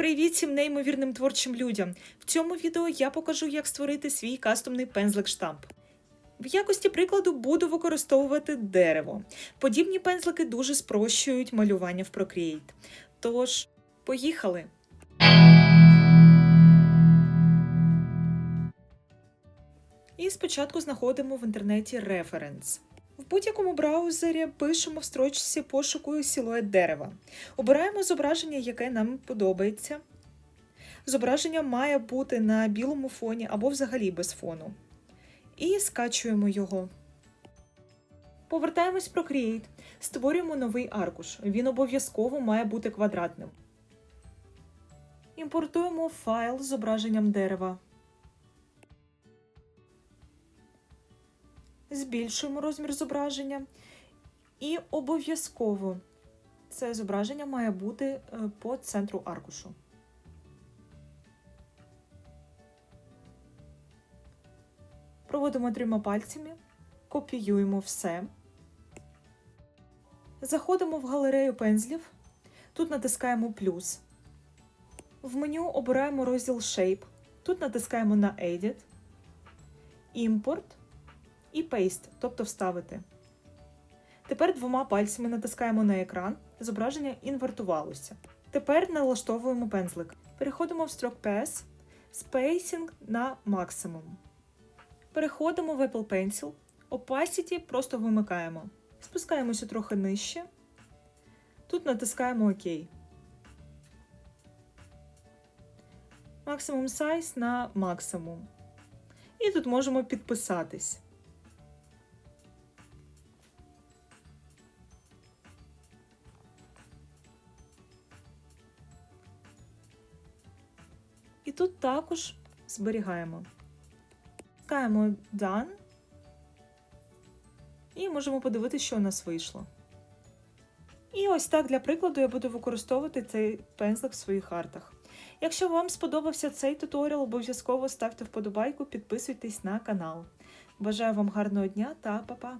Привіт всім неймовірним творчим людям! В цьому відео я покажу, як створити свій кастомний пензлик штамп. В якості прикладу буду використовувати дерево. Подібні пензлики дуже спрощують малювання в Procreate. Тож, поїхали! І спочатку знаходимо в інтернеті референс. Будь-якому браузері пишемо в строчці пошуку силует дерева. Обираємо зображення, яке нам подобається. Зображення має бути на білому фоні або взагалі без фону. І скачуємо його. Повертаємось в Procreate. Створюємо новий аркуш. Він обов'язково має бути квадратним. Імпортуємо файл з зображенням дерева. Збільшуємо розмір зображення. І обов'язково це зображення має бути е, по центру аркушу. Проводимо трьома пальцями, копіюємо все. Заходимо в галерею пензлів. Тут натискаємо плюс. В меню обираємо розділ Shape. Тут натискаємо на Edit, Import і Paste, тобто вставити. Тепер двома пальцями натискаємо на екран, зображення інвертувалося. Тепер налаштовуємо пензлик. Переходимо в Stroke Path, Spacing на максимум. Переходимо в Apple Pencil, Opacity просто вимикаємо. Спускаємося трохи нижче. Тут натискаємо ОК. Максимум Size на максимум. І тут можемо підписатись. І тут також зберігаємо. Тискаємо Done. І можемо подивитися, що у нас вийшло. І ось так для прикладу я буду використовувати цей пензлик в своїх артах. Якщо вам сподобався цей туторіал, обов'язково ставте вподобайку, підписуйтесь на канал. Бажаю вам гарного дня та па-па!